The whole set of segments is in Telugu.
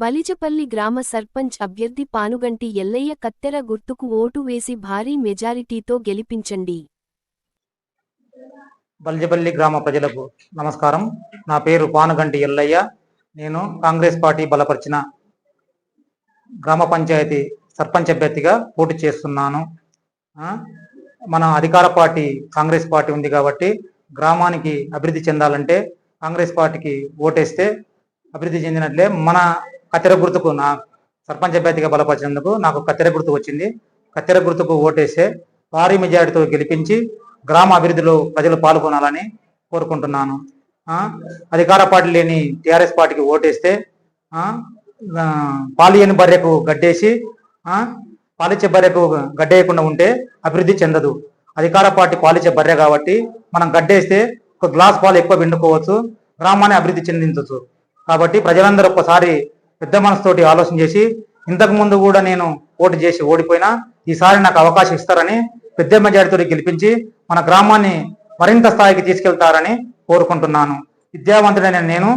బలిజపల్లి గ్రామ సర్పంచ్ అభ్యర్థి పానుగంటి ఎల్లయ్య కత్తెర గుర్తుకు ఓటు వేసి భారీ మెజారిటీతో గెలిపించండి. బలిజపల్లి గ్రామ ప్రజలకు నమస్కారం. నా పేరు పానుగంటి ఎల్లయ్య. నేను కాంగ్రెస్ పార్టీ బలపరిచిన గ్రామ పంచాయతీ సర్పంచ్ అభ్యర్థిగా పోటీ చేస్తున్నాను. మన అధికార పార్టీ కాంగ్రెస్ పార్టీ ఉంది కాబట్టి గ్రామానికి అభివృద్ధి చెందాలంటే కాంగ్రెస్ పార్టీకి ఓటేస్తే అభివృద్ధి చెందినట్లే మన కత్తెర గుర్తుకు నా సర్పంచ్ అభ్యర్థిగా బలపరిచినందుకు నాకు కత్తెర గుర్తు వచ్చింది. కత్తెర గుర్తుకు ఓటేస్తే భారీ మెజారిటీతో గెలిపించి గ్రామ అభివృద్ధిలో ప్రజలు పాల్గొనాలని కోరుకుంటున్నాను. అధికార పార్టీ లేని టిఆర్ఎస్ పార్టీకి ఓటేస్తే పాలియని బర్రెకు గడ్డేసి పాలిచ్చే బర్రెకు గడ్డేయకుండా ఉంటే అభివృద్ధి చెందదు. అధికార పార్టీ పాలిచ్చే బర్రె కాబట్టి మనం గడ్డేస్తే ఒక గ్లాస్ పాలు ఎక్కువ పిండుకోవచ్చు గ్రామాన్ని అభివృద్ధి చెందించవచ్చు. కాబట్టి ప్రజలందరూ ఒక్కసారి పెద్ద మనసుతోటి ఆలోచన చేసి ఇంతకు ముందు కూడా నేను ఓటు చేసి ఓడిపోయినా ఈసారి నాకు అవకాశం ఇస్తారని పెద్ద మెజారిటీతో గెలిపించి మన గ్రామాన్ని మరింత స్థాయికి తీసుకెళ్తారని కోరుకుంటున్నాను. విద్యావంతుడైన నేను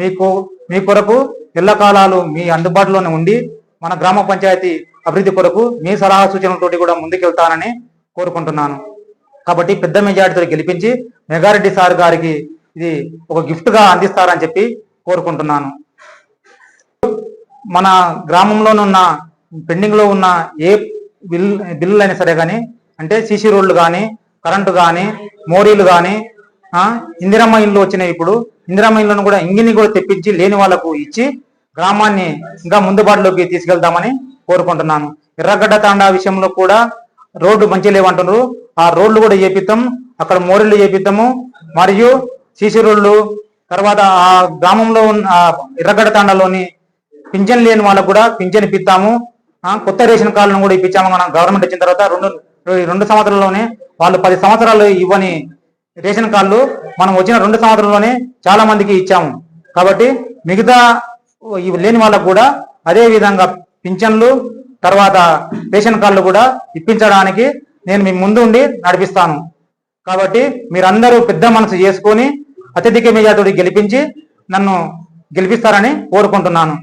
మీకు మీ కొరకు ఎల్లకాలాలు మీ అందుబాటులోనే ఉండి మన గ్రామ పంచాయతీ అభివృద్ధి కొరకు మీ సలహా సూచనలతోటి కూడా ముందుకెళ్తానని కోరుకుంటున్నాను. కాబట్టి పెద్ద మెజారిటీతో గెలిపించి మెగారెడ్డి సార్ గారికి ఇది ఒక గిఫ్ట్గా అందిస్తారని చెప్పి కోరుకుంటున్నాను. మన గ్రామంలోనున్న పెండింగ్లో ఉన్న ఏ బిల్ బిల్లులు అయినా సరే కానీ అంటే సీసీ రోడ్లు కానీ కరెంటు కానీ మోరీలు కానీ ఇందిరమ్మ ఇల్లు వచ్చినాయి ఇప్పుడు. ఇందిరమ్మ ఇల్లును కూడా ఇంగిని కూడా తెప్పించి లేని వాళ్ళకు ఇచ్చి గ్రామాన్ని ఇంకా ముందుబాటులోకి తీసుకెళ్తామని కోరుకుంటున్నాను. ఎర్రగడ్డ తాండా విషయంలో కూడా రోడ్డు మంచి లేవంటున్నారు. ఆ రోడ్లు కూడా చేపిస్తాం అక్కడ మోరీలు చేపిస్తాము మరియు సీసీ రోడ్లు తర్వాత ఆ గ్రామంలో ఉన్న ఎర్రగడ్డ తాండాలోని పింఛన్ లేని వాళ్ళకు కూడా పింఛన్ ఇప్పిస్తాము. కొత్త రేషన్ కార్డులను కూడా ఇప్పించాము. మనం గవర్నమెంట్ వచ్చిన తర్వాత రెండు రెండు సంవత్సరాల్లోనే వాళ్ళు పది సంవత్సరాలు ఇవ్వని రేషన్ కార్డులు మనం వచ్చిన రెండు సంవత్సరంలోనే చాలా మందికి ఇచ్చాము. కాబట్టి మిగతా లేని వాళ్ళకు కూడా అదే విధంగా పింఛన్లు తర్వాత రేషన్ కార్డులు కూడా ఇప్పించడానికి నేను మీ ముందు ఉండి నడిపిస్తాను. కాబట్టి మీరందరూ పెద్ద మనసు చేసుకొని అత్యధిక మెజార్టీ గెలిపించి నన్ను గెలిపిస్తారని కోరుకుంటున్నాను.